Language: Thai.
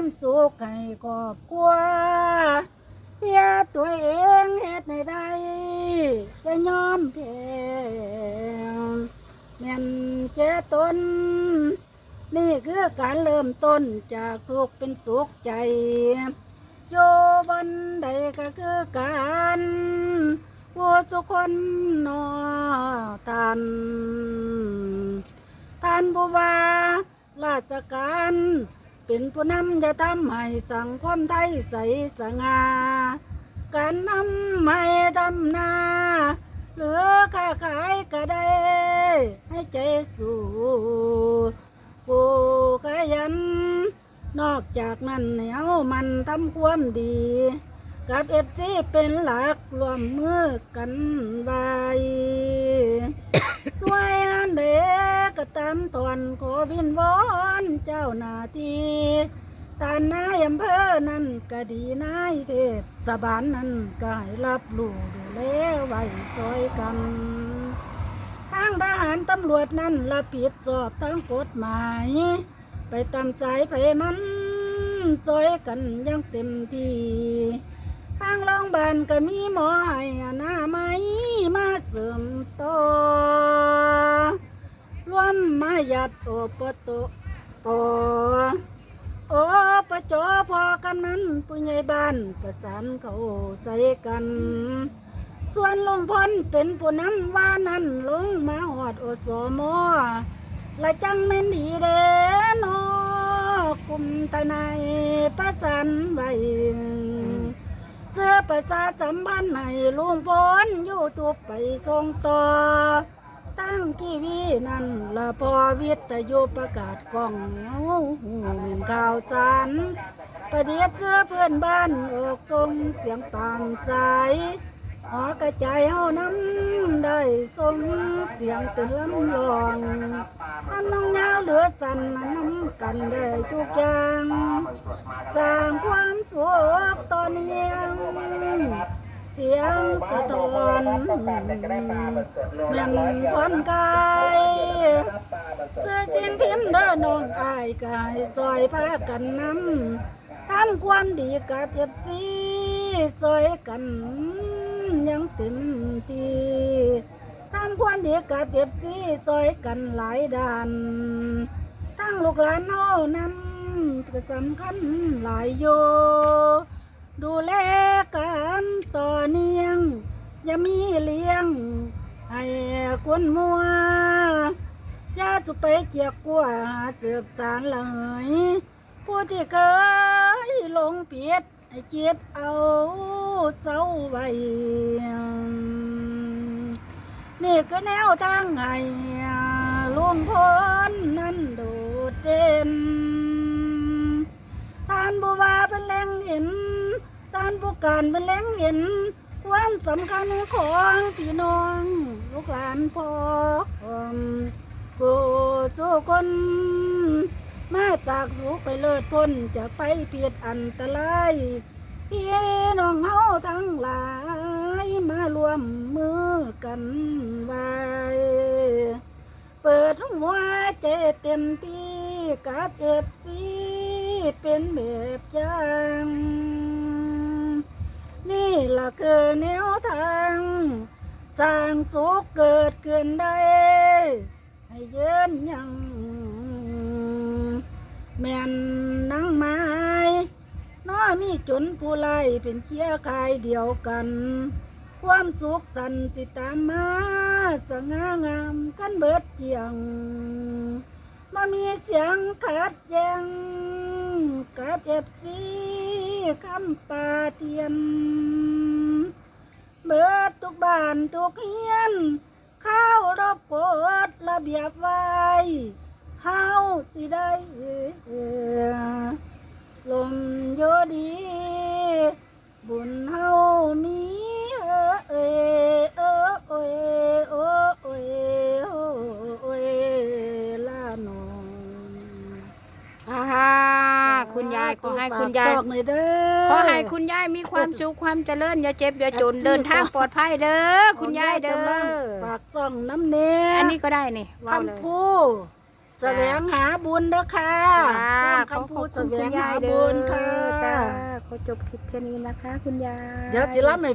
ความสุขให้ครอบครัวเพียตัวเองเฮ็ดในใดจะยอมแพ้แม่นเจตน นี่คือการเริ่มต้นจากทุกเป็นสุขใจ โยบันใดก็คือการผู้ทุกคนนอทันท่านผู้ว่าราชการ เป็นผู้นำจะทำให้สังคมไทยใสสง่าการนำให้ทำนาหรือค้าขายก็ได้ ให้ใจสู้ผู้ขยัน นอกจากนั้นแนวมันทำความดี กับเอฟซีเป็นหลักรวมมือกันไว้ด้วยอันเด็กก็ตามตอนขอวินวอน เจ้าหน้าที่ตานนายอำเภอนั้นก็ดีนายเทศบาลนั้นก็ให้รับรู้ดูแลไว้ซอยกันทางทหารตำรวจนั้นรับผิดชอบทั้งกฎหมาย ไปตามใจไปมันจอยกันยังเต็มที่ทางโรงพยาบาลก็มีหมอให้อนามัยมาเสริมต่อรวมมายัดโอปโต โอโอ้ปะจอพอกำนันผู้ใหญ่บ้านประสานเข้าใจกัน ส่วนลุงพลเป็นผู้นำว่านั้นลงมาหอดโอสมอและจังแม่นดีเด้นอกลุ่มตะนายประสานไว้เจอประชาสัมพันธ์ให้ลุงพลยูทูบไปส่งต่อ ตั้งทีวีนั่นละพอวิทยุประกาศกล้องเหนียวหูเหมือนข่าวสารประเดี๋ยวเจอเพื่อนบ้านออกทรงเสียงต่ามใจหอกระจายเฮาน้ำได้สมเสียงเป็นลำลองอันน้องยาวเหลือสันมาน้ำกันได้ทุกอย่างสร้างความสุขตอเนื่อง สียงสะท้อนยังผ่อนกายเสื้อจินพิมพ์เด้อน้องอายกายซอยพากันนำทำความดีกับเอฟซีซอยกันยังเต็มที่ทำความดีกับเก็บที่ซอยกันหลายด้านทั้งลูกหลานเน้อนั้นก็สำคัญหลายโย ดูแลกันต่อเนื่องอย่ามีเลี้ยง ให้กวนมัวอย่าจุไปเจียกกลัวเสืบสารเลยผู้ที่เคยหลงผิดให้เจ็บเอาเจ้าไว้นี่ก็แนวทางไง การเป็นแหล่งเห็น ความสำคัญของพี่น้องลูกหลานพ่อผู้ทุกคน มาจากสุขไปเลิศพ้นจากไปเพียดอันตรายพี่น้องเฮาทั้งหลายมารวมมือกันไว้เปิดหัวใจเต็มที่กับเอฟซีเป็นแบบอย่าง คือแนวทางสร้างสุขเกิดขึ้นได้ ให้เยินยัง แม่นนางไม้น้อมีจนผู้ไล่เป็นเคียกายเดียวกัน ความสุขสันต์สิตามมาจะงางามกันเบิดเจียง มามีเสียงขัดแย้งกับเอฟซีคำปาเทียนเบิดทุกบ้านทุกเฮียนข้าวรบกฎระเบียบไว้เฮาสิได้ลมโยดี บุญเฮาายขอให้คุณยายฝกจอกหน่อยเด้อขอให้คุณยายมีความสุขความเจริญอย่าเจ็บอย่าจนเดินทางปลอดภัยเด้อคุณยายเด้อฝากซ่องน้ำเน้อันนี้ก็ได้นี่ว้าวเลยคำพูแสวงหาบุญเด้อค่ะจ้าสร้างขอคำขพูอบดแสคุณวคุณงยาหายเด้บุอญค่ะจ้าขอจบคลิปแค่นี้นะคะ คุณยายเดี๋ยวจิรับให้